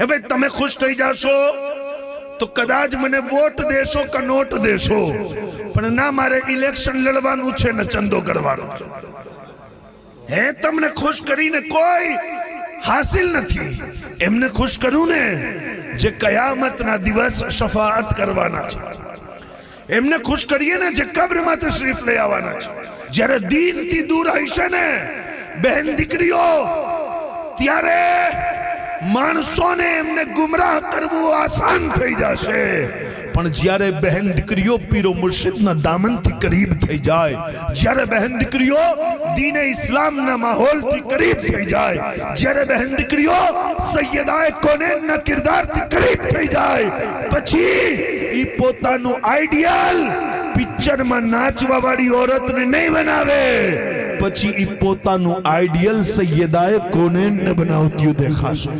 હે ભાઈ તમે ખુશ થઈ જાશો? તો કદાચ મને વોટ દેશો કે નોટ દેશો? પણ ના, મારે ઇલેક્શન લડવાનું છે ને ચંદો કરવાનો છે. હે, તમને ખુશ કરીને કોઈ હાસિલ નથી. એમને ખુશ કર્યું ને જે કયામતના દિવસ શફાઅત કરવાના છે. એમને ખુશ કરીએ ને જે કબ્રમાં તશરીફ લઈ આવવાના છે. જ્યારે દીનથી દૂર હશે ને, બહેન દીકરીઓ, ત્યારે માણસોને એમને ગુમરાહ કરવું આસાન થઈ જશે. પણ જ્યારે બહેન દીકરીઓ પીરો મુર્શિદના દામનથી કરીબ થઈ જાય, જ્યારે બહેન દીકરીઓ દીને ઇસ્લામના માહોલથી કરીબ થઈ જાય, જ્યારે બહેન દીકરીઓ સૈયદાએ કોનેનના કિરદારથી કરીબ થઈ જાય, પછી એ પોતાનું આઈડિયલ પિક્ચરમાં નાચવા વાળી ઓરતને નહીં બનાવે. પછી એ પોતાનું આઈડિયલ સૈયદાએ કોને બનાવતી દેખાશે